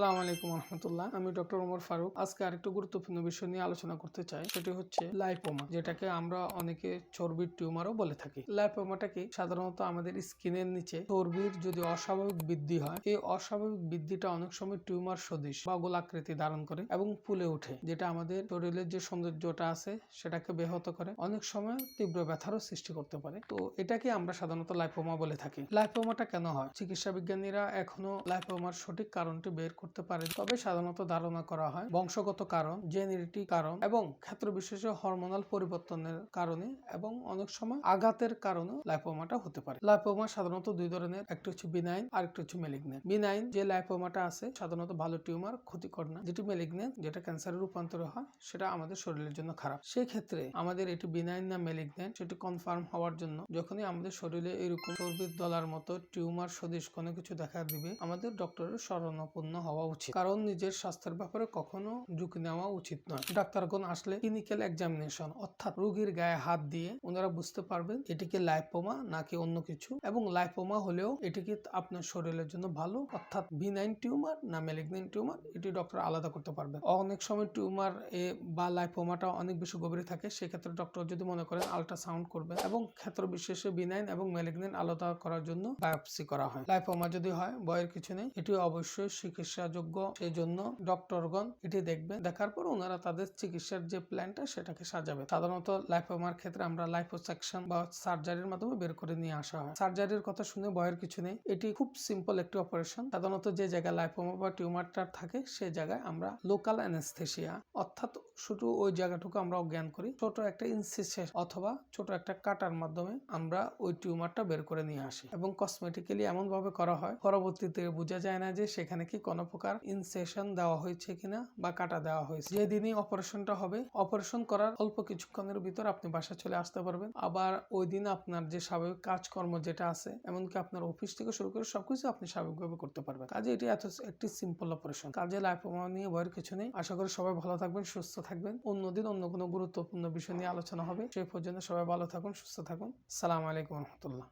আসসালামু আলাইকুম রহমতুল্লাহ। আমি ডক্টর ওমর ফারুক। আজকে আরেকটু গুরুত্বপূর্ণ বিষয় নিয়ে আলোচনা করতে চাই। সেটি হচ্ছে লাইপোমা যেটাকে আমরা অনেকে চর্বির টিউমারও বলে থাকি। লাইপোমাটাকে সাধারণত আমাদের স্কিনের নিচে চর্বির যদি অস্বাভাবিক বৃদ্ধি হয়, এই অস্বাভাবিক বৃদ্ধিটা অনেক সময় টিউমার সদৃশ বা গোলাকৃতি ধারণ করে এবং ফুলে ওঠে, যেটা আমাদের শরীরের যে সৌন্দর্যটা আছে সেটাকে ব্যাহত করে। অনেক সময় তীব্র ব্যথারও সৃষ্টি করতে পারে। তো এটাকে আমরা সাধারণত লাইপোমা বলে থাকি। লাইপোমাটা কেন হয়? চিকিৎসা বিজ্ঞানীরা এখনও লাইপোমার সঠিক কারণটি বের করতে পারে তবে সাধারণত ধারণা করা হয়, বংশগত কারণ, জেনেটিক কারণ এবং ক্ষেত্র বিশেষে হরমোনাল পরিবর্তনের কারণে এবং অনেক সময় আঘাতের কারণে লাইপোমাটা হতে পারে। লাইপোমা সাধারণত দুই ধরনের, একটা হচ্ছে বিনাইন আর একটা হচ্ছে মেলিগনেন্ট বিনাইন যে লাইপোমাটা আছে, সাধারণত ভালো টিউমার ক্ষতিকর না। যেটি মেলিগনেন্ট যেটা ক্যান্সারের রূপান্তর হয়, সেটা আমাদের শরীরের জন্য খারাপ। সেই ক্ষেত্রে আমাদের এটি বিনাইন না মেলিগনেন্ট সেটি কনফার্ম হওয়ার জন্য যখনই আমাদের শরীরে এরকম চর্বির দলার মতো টিউমার সদৃশ কোনো কিছু দেখা দিবে, আমাদের ডক্টরের শরণাপন্ন হওয়া উচিত। কারণ নিজের স্বাস্থ্যের ব্যাপারে কখনো ঝুঁকি নেওয়া উচিত নয়। ডাক্তারগণ আসলে ক্লিনিক্যাল এক্সামিনেশন অর্থাৎ রোগীর গায়ে হাত দিয়ে ওনারা বুঝতে পারবেন এটিকে লাইপোমা নাকি অন্য কিছু, এবং লাইপোমা হলেও এটিকে আপনার শরীরের জন্য ভালো, অর্থাৎ বিনাইন টিউমার না মেলিগনেন্ট টিউমার এটি ডক্টর আলাদা করতে পারবেন অনেক সময় টিউমার এ বা লাইপোমাটা অনেক বেশি গভীরে থাকে, সেক্ষেত্রে ডক্টর যদি মনে করেন আল্ট্রাসাউন্ড করবে, এবং ক্ষেত্র বিশেষে বিনাইন এবং মেলিগনেন্ট আলাদা করার জন্য বায়োপসি করা হয়। লাইপোমা যদি হয় বয়ের কিছু নেই এটি অবশ্যই চিকিৎসাযোগ্য সেই জন্য ডক্টরগণ এটি দেখবে দেখার পর ওনারা তাদের চিকিৎসার যে প্ল্যানটা সেটাকে সাজাবে। সাধারণত লাইপোমার ক্ষেত্রে আমরা লাইপোসাকশন বা সার্জারির মাধ্যমে বের করে নিয়ে আসা হয়। সার্জারির কথা শুনে ভয়ের কিছু নেই। এটি খুব সিম্পল একটি অপারেশন। সাধারণত যে জায়গায় লাইপোমা বা টিউমারটা থাকে সেই জায়গায় আমরা লোকাল অ্যানেস্থেশিয়া অর্থাৎ শুধু ওই জায়গাটুকু আমরা অজ্ঞান করি। ছোট একটা ইনসিসেস অথবা ছোট একটা কাটার মাধ্যমে আমরা ওই টিউমারটা বের করে নিয়ে আসি। এবং কসমেটিক্যালি এমন ভাবে করা হয়। পরবর্তীতে বোঝা যায় না যে সেখানে কি কোনো প্রকার ইনসেশন দেওয়া হয়েছে কিনা বা কাটা দেওয়া হয়েছে। যেদিনই অপারেশনটা হবে, অপারেশন করার অল্প কিছুক্ষণের ভিতর আপনি বাসা চলে আসতে পারবেন। আবার ওই দিন আপনার যে স্বাভাবিক কাজকর্ম যেটা আছে, এমনকি আপনার অফিস থেকে শুরু করে সবকিছু আপনি স্বাভাবিকভাবে করতে পারবেন। কাজে এটি এত একটি সিম্পল অপারেশন কাজে লাইফ নিয়ে ভয়ের কিছু নেই। আশা করি সবাই ভালো থাকবেন, সুস্থ থাকবেন। অন্যদিন অন্য কোনো গুরুত্বপূর্ণ বিষয় নিয়ে আলোচনা হবে। সেই পর্যন্ত সবাই ভালো থাকুন, সুস্থ থাকুন। সালাম আলাইকুম রহমতুল্লাহ।